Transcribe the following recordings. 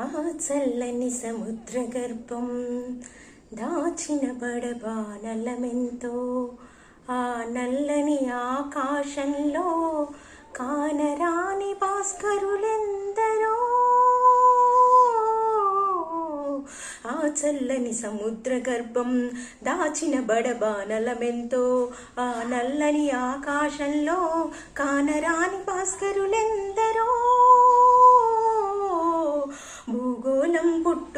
ఆ చల్లని సముద్ర గర్భం దాచిన బడబా నల్లమెంతో ఆ నల్లని ఆకాశంలో కానరాని భాస్కరులెందరో. ఆ చల్లని సముద్ర గర్భం దాచిన బడబానలమెంతో ఆ నల్లని ఆకాశంలో కానరాని భాస్కరులెందరో.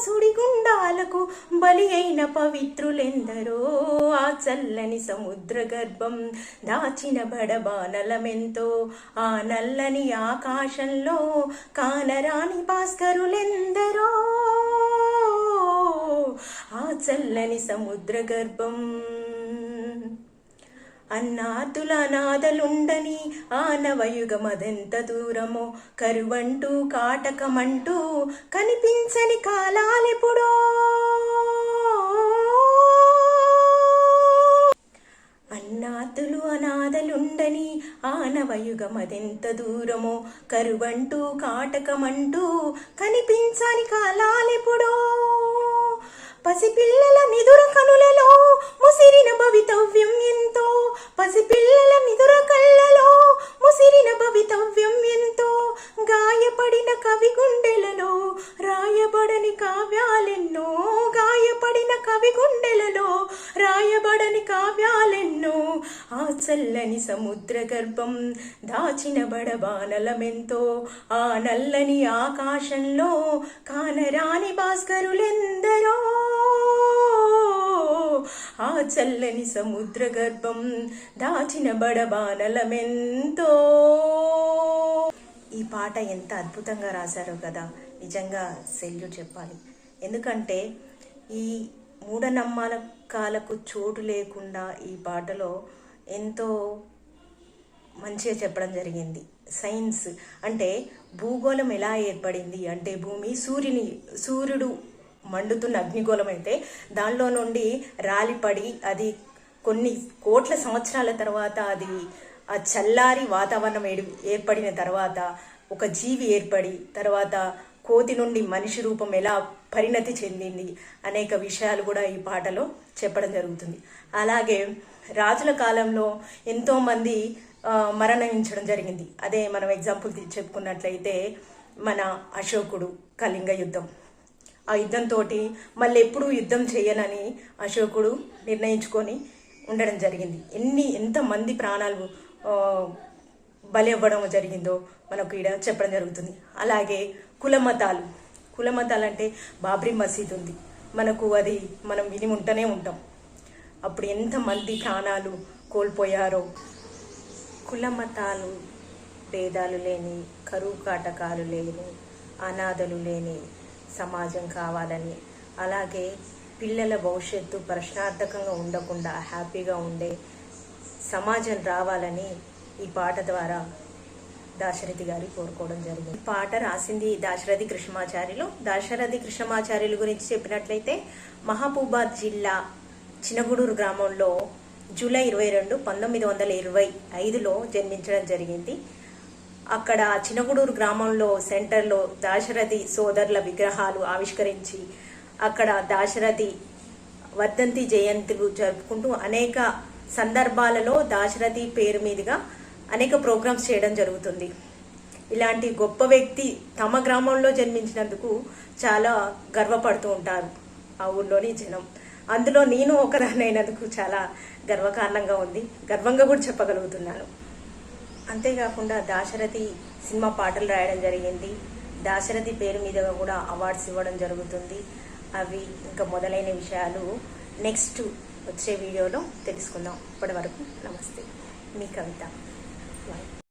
సుడిగుండాలకు బలి అయిన పవిత్రులెందరో. ఆ చల్లని సముద్ర గర్భం దాచిన బడబానలమెంతో ఆ నల్లని ఆకాశంలో కానరాని భాస్కరులెందరో. ఆ చల్లని సముద్ర గర్భం అన్నాతుల అనాథలుండని ఆనవయుగమదెంత దూరమో కరువంటూ కాటకమంటూ కనిపించని కాలాలెప్పుడో? అన్నాతులు అనాథలుండని ఆనవయుగమదెంత దూరమో కరువంటూ కాటకమంటూ కనిపించని కాలాలెప్పుడో? పసిపిల్లల నిదుర కనుల పసిపిల్లల మిదుర కళ్ళలో ముసిరిన భవితవ్యం ఎంతో. గాయపడిన కవి గుండెలలో రాయబడని కావ్యాలెన్నో. గాయపడిన కవి గుండెలలో రాయబడని కావ్యాలెన్నో. ఆ చల్లని సముద్ర గర్భం దాచిన బడబానలమెంతో. ఆ నల్లని ఆకాశంలో కానరాని భాస్కరులెందరో ఆ చల్లని సముద్ర గర్భం దాచిన బడబానలమెంతో. ఈ పాట ఎంత అద్భుతంగా రాశారో కదా. నిజంగా సెల్యూ చెప్పాలి. ఎందుకంటే ఈ మూఢనమ్మకాలకు చోటు లేకుండా ఈ పాటలో ఎంతో మంచిగా చెప్పడం జరిగింది. సైన్స్ అంటే భూగోళం ఎలా ఏర్పడింది అంటే భూమి సూర్యుని సూర్యుడు మండుతున్న అగ్నిగోళం అయితే దానిలో నుండి రాలిపడి అది కొన్ని కోట్ల సంవత్సరాల తర్వాత అది ఆ చల్లారి వాతావరణం ఏడు ఏర్పడిన తర్వాత ఒక జీవి ఏర్పడి తర్వాత కోతి నుండి మనిషి రూపం ఎలా పరిణతి చెందింది అనేక విషయాలు కూడా ఈ పాటలో చెప్పడం జరుగుతుంది. అలాగే రాజుల కాలంలో ఎంతోమంది మరణించడం జరిగింది. అదే మనం ఎగ్జాంపుల్ చెప్పుకున్నట్లయితే మన అశోకుడు కళింగ యుద్ధం. ఆ యుద్ధంతో మళ్ళీ ఎప్పుడూ యుద్ధం చేయనని అశోకుడు నిర్ణయించుకొని ఉండడం జరిగింది. ఎన్ని ఎంతమంది ప్రాణాలు బలి అవ్వడం జరిగిందో మనకు ఇక్కడ చెప్పడం జరుగుతుంది. అలాగే కులమతాలు. కులమతాలు అంటే బాబ్రీ మసీద్ ఉంది. మనకు అది మనం విని ఉంటూనే ఉంటాం. అప్పుడు ఎంతమంది ప్రాణాలు కోల్పోయారో. కులమతాలు భేదాలు లేని కరువు కాటకాలు లేని అనాథలు లేని సమాజం కావాలని. అలాగే పిల్లల భవిష్యత్తు ప్రశ్నార్థకంగా ఉండకుండా హ్యాపీగా ఉండే సమాజం రావాలని ఈ పాట ద్వారా దాశరథి గారి కోరుకోవడం జరిగింది. పాట రాసింది దాశరథి కృష్ణమాచార్యులు. దాశరథి కృష్ణమాచార్యులు గురించి చెప్పినట్లయితే మహబూబాద్ జిల్లా చినగూడూరు గ్రామంలో జూలై ఇరవై రెండు పంతొమ్మిది వందల ఇరవై ఐదులో జన్మించడం జరిగింది. అక్కడ చినగూడూరు గ్రామంలో సెంటర్లో దాశరథి సోదరుల విగ్రహాలు ఆవిష్కరించి అక్కడ దాశరథి వర్ధంతి జయంతులు జరుపుకుంటూ అనేక సందర్భాలలో దాశరథి పేరు మీదుగా అనేక ప్రోగ్రామ్స్ చేయడం జరుగుతుంది. ఇలాంటి గొప్ప వ్యక్తి తమ గ్రామంలో జన్మించినందుకు చాలా గర్వపడుతూ ఉంటారు ఆ ఊర్లోని జనం. అందులో నేను ఒకదానైనందుకు చాలా గర్వకారణంగా ఉంది. గర్వంగా కూడా చెప్పగలుగుతున్నాను. అంతేకాకుండా దాశరథి సినిమా పాటలు రాయడం జరిగింది. దాశరథి పేరు మీదగా కూడా అవార్డ్స్ ఇవ్వడం జరుగుతుంది. అవి ఇంకా మొదలైన విషయాలు నెక్స్ట్ వచ్చే వీడియోలో తెలుసుకుందాం. ఇప్పటి వరకు నమస్తే. మీ కవిత. బాయ్